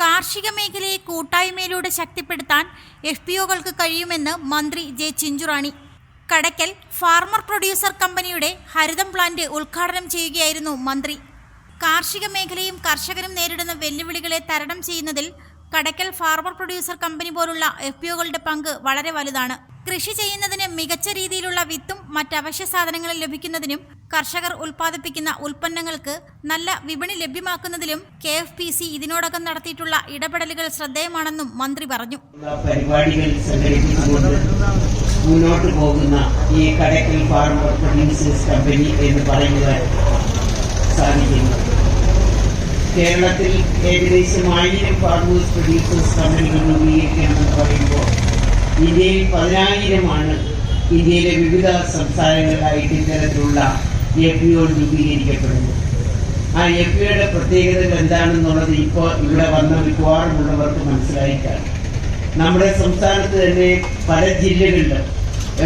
കാർഷിക മേഖലയെ കൂട്ടായ്മയിലൂടെ ശക്തിപ്പെടുത്താൻ എഫ് പി ഒകൾക്ക് കഴിയുമെന്ന് മന്ത്രി J Chinchurani. Kadakkal farmer producer കമ്പനിയുടെ ഹരിതം പ്ലാന്റ് ഉദ്ഘാടനം ചെയ്യുകയായിരുന്നു മന്ത്രി. കാർഷിക മേഖലയും കർഷകരും നേരിടുന്ന വെല്ലുവിളികളെ തരണം ചെയ്യുന്നതിൽ കടക്കൽ ഫാർമർ പ്രൊഡ്യൂസർ കമ്പനി പോലുള്ള എഫ് പി ഒകളുടെ പങ്ക് വളരെ വലുതാണ്. കൃഷി ചെയ്യുന്നതിന് മികച്ച രീതിയിലുള്ള വിത്തും മറ്റ് അവശ്യ സാധനങ്ങളും ലഭിക്കുന്നതിനും കർഷകർ ഉൽപ്പാദിപ്പിക്കുന്ന ഉൽപ്പന്നങ്ങൾക്ക് നല്ല വിപണി ലഭ്യമാക്കുന്നതിലും കെ എഫ് പി സി ഇതിനോടകം നടത്തിയിട്ടുള്ള ഇടപെടലുകൾ ശ്രദ്ധേയമാണെന്നും മന്ത്രി പറഞ്ഞു. പരിപാടികൾ മുന്നോട്ട് പോകുന്ന ഈ കടക്കൽ ഫാർമർ പ്രൊഡ്യൂസേഴ്സ് കമ്പനി എന്ന് പറയുവാൻ സാധിക്കുന്നു. കേരളത്തിൽ ഏകദേശം ആയിരം ഫാർമേഴ്സ് പ്രൊഡ്യൂസേഴ്സ് കമ്പനികൾ രൂപീകരിക്കണമെന്ന് പറയുമ്പോൾ ഇന്ത്യയിൽ പതിനായിരമാണ് ഇന്ത്യയിലെ വിവിധ സംസ്ഥാനങ്ങളിലായിട്ട് ഇത്തരത്തിലുള്ള എഫ് രൂപീകരിക്കപ്പെടുന്നു. ആ എഫ് പി ഒയുടെ പ്രത്യേകതകൾ എന്താണെന്നുള്ളത് ഇപ്പോൾ ഇവിടെ വന്ന മിക്കവാറുമുള്ളവർക്ക് മനസ്സിലായിട്ടാണ്. നമ്മുടെ സംസ്ഥാനത്ത് തന്നെ പല ജില്ലകളിലും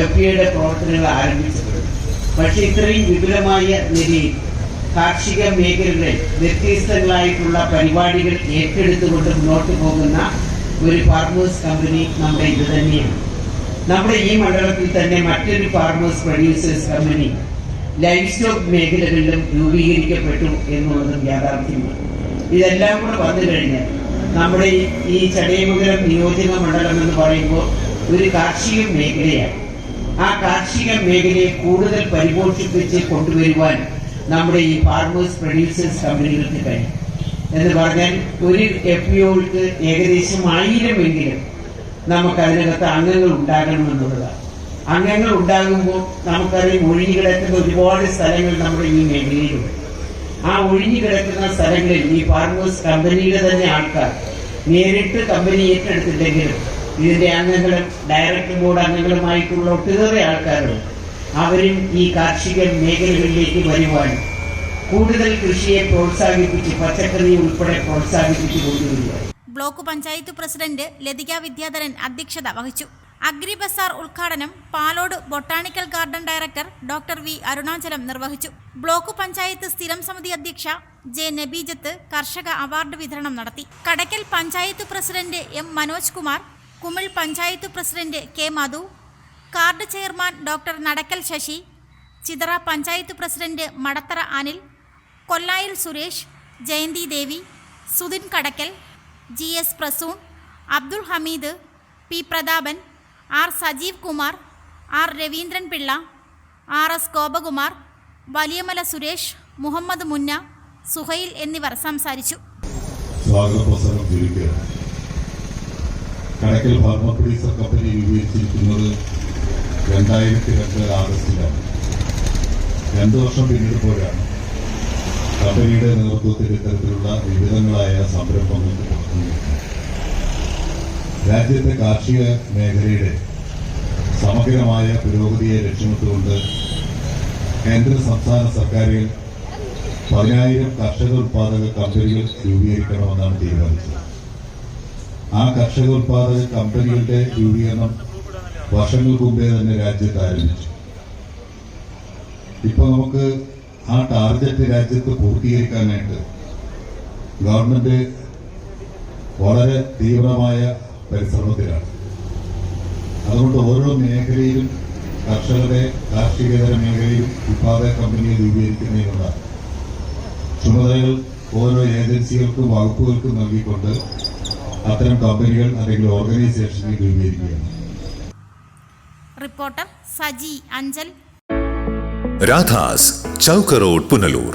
എഫ് പി ഒയുടെ പ്രവർത്തനങ്ങൾ ആരംഭിച്ചിട്ടുണ്ട്. പക്ഷേ ഇത്രയും വിപുലമായ നിലയിൽ കാർഷിക മേഖലകളിൽ വ്യത്യസ്തങ്ങളായിട്ടുള്ള പരിപാടികൾ ഏറ്റെടുത്തുകൊണ്ട് മുന്നോട്ട് പോകുന്ന ഒരു ഫാർമേഴ്സ് കമ്പനി നമ്മുടെ ഇത് തന്നെയാണ്. നമ്മുടെ ഈ മണ്ഡലത്തിൽ തന്നെ മറ്റൊരു farmers producers company livestock മേഖലകളിലും രൂപീകരിക്കപ്പെട്ടു എന്നുള്ളതും യാഥാർത്ഥ്യമാണ്. ഇതെല്ലാം കൂടെ വന്നു കഴിഞ്ഞാൽ നമ്മുടെ ഈ- ചടയമംഗലം നിയോജക മണ്ഡലം എന്ന് പറയുമ്പോൾ ഒരു കാർഷിക മേഖലയാണ്. ആ കാർഷിക മേഖലയെ കൂടുതൽ പരിപോഷിപ്പിച്ച് കൊണ്ടുവരുവാൻ നമ്മുടെ ഈ ഫാർമേഴ്സ് പ്രൊഡ്യൂസേഴ്സ് കമ്പനികൾക്ക് കഴിയും. എന്ന് പറഞ്ഞാൽ ഒരു എഫ് പി ഒക്ക് ഏകദേശം ആയിരമെങ്കിലും നമുക്ക് അതിനകത്ത് അംഗങ്ങൾ ഉണ്ടാകണമെന്നുള്ളതാണ് അംഗങ്ങൾ ഉണ്ടാകുമ്പോൾ നമുക്കറിയാം ഒഴിഞ്ഞു കിടക്കുന്ന ഒരുപാട് സ്ഥലങ്ങൾ നമ്മുടെ ഈ മേഖലയിലുണ്ട്. ആ ഒഴിഞ്ഞു കിടക്കുന്ന സ്ഥലങ്ങളിൽ ഈ ഫാർമേഴ്സ് കമ്പനിയുടെ തന്നെ ആൾക്കാർ നേരിട്ട് കമ്പനി ഏറ്റെടുത്തില്ലെങ്കിലും ഇതിന്റെ അംഗങ്ങളും ഡയറക്ടർ ബോർഡ് അംഗങ്ങളുമായിട്ടുള്ള ഒട്ടേറെ ആൾക്കാരുണ്ട്. അവരും ഈ കാർഷിക മേഖലകളിലേക്ക് വരുവാനും കൂടുതൽ കൃഷിയെ പ്രോത്സാഹിപ്പിച്ച് പച്ചക്കറി ഉൾപ്പെടെ പ്രോത്സാഹിപ്പിച്ചു കൊണ്ടുവരിക. ബ്ലോക്ക് പഞ്ചായത്ത് പ്രസിഡന്റ് ലതിക വിദ്യാധരൻ അധ്യക്ഷത വഹിച്ചു. അഗ്രി ബസാർ ഉദ്ഘാടനം Palode botanical garden director doctor V Arunachalam നിർവഹിച്ചു. ബ്ലോക്ക് പഞ്ചായത്ത് സ്ഥിരം സമിതി അധ്യക്ഷ ജെ നബീജത്ത് കർഷക അവാർഡ് വിതരണം നടത്തി. Kadakkal panchayat president M Manoj Kumar Kumil panchayat president K Madhu card chairman doctor Nadakkal Sasi Chithara panchayat president Madathara Anil Kollayil Suresh Jayanthi Devi Sudhin Kadakkal G S Prasoon Abdul Hameed P Prathapan R Sajeev Kumar R Raveendran Pillai R S Gopakumar Valiyamala Suresh Muhammad Munna Suhail എന്നിവർ സംസാരിച്ചു. Kadakkal farmer producer company രൂപീകരിച്ചിരിക്കുന്നത് രണ്ടായിരത്തി രണ്ട് ആഗസ്റ്റിലാണ്. രണ്ടു വർഷം പിന്നിടുമ്പോഴാണ് കമ്പനിയുടെ നേതൃത്വത്തിൽ ഇത്തരത്തിലുള്ള വിവിധങ്ങളായ സംരംഭങ്ങൾക്ക് തുടങ്ങുന്നത് രാജ്യത്തെ കാർഷിക മേഖലയുടെ സമഗ്രമായ പുരോഗതിയെ ലക്ഷ്യമിട്ടുകൊണ്ട് കേന്ദ്ര സംസ്ഥാന സർക്കാരുകൾ പതിനായിരം കർഷക ഉത്പാദക കമ്പനികൾ രൂപീകരിക്കണമെന്നാണ് തീരുമാനിച്ചത്. ആ കർഷക ഉത്പാദക കമ്പനികളുടെ രൂപീകരണം വർഷങ്ങൾക്ക് മുമ്പേ തന്നെ രാജ്യത്ത് ആരംഭിച്ചു. ഇപ്പൊ നമുക്ക് ആ ടാർഗറ്റ് രാജ്യത്ത് പൂർത്തീകരിക്കാനായിട്ട് ഗവൺമെന്റ് വളരെ തീവ്രമായ പരിശ്രമത്തിലാണ്. അതുകൊണ്ട് ഓരോ മേഖലയിലും കർഷകരെ കാർഷികേതര മേഖലയിൽ ഉത്പാദക കമ്പനിയെ രൂപീകരിക്കുന്നതിനുള്ള ചുമതലകൾ ഓരോ ഏജൻസികൾക്കും വകുപ്പുകൾക്കും നൽകിക്കൊണ്ട് അത്തരം കമ്പനികൾ അല്ലെങ്കിൽ ഓർഗനൈസേഷനുകൾ രൂപീകരിക്കുകയാണ്. റിപ്പോർട്ടർ സജി അഞ്ചൽ. രാധാസ് ചൗക്കറോഡ് പുനലൂർ.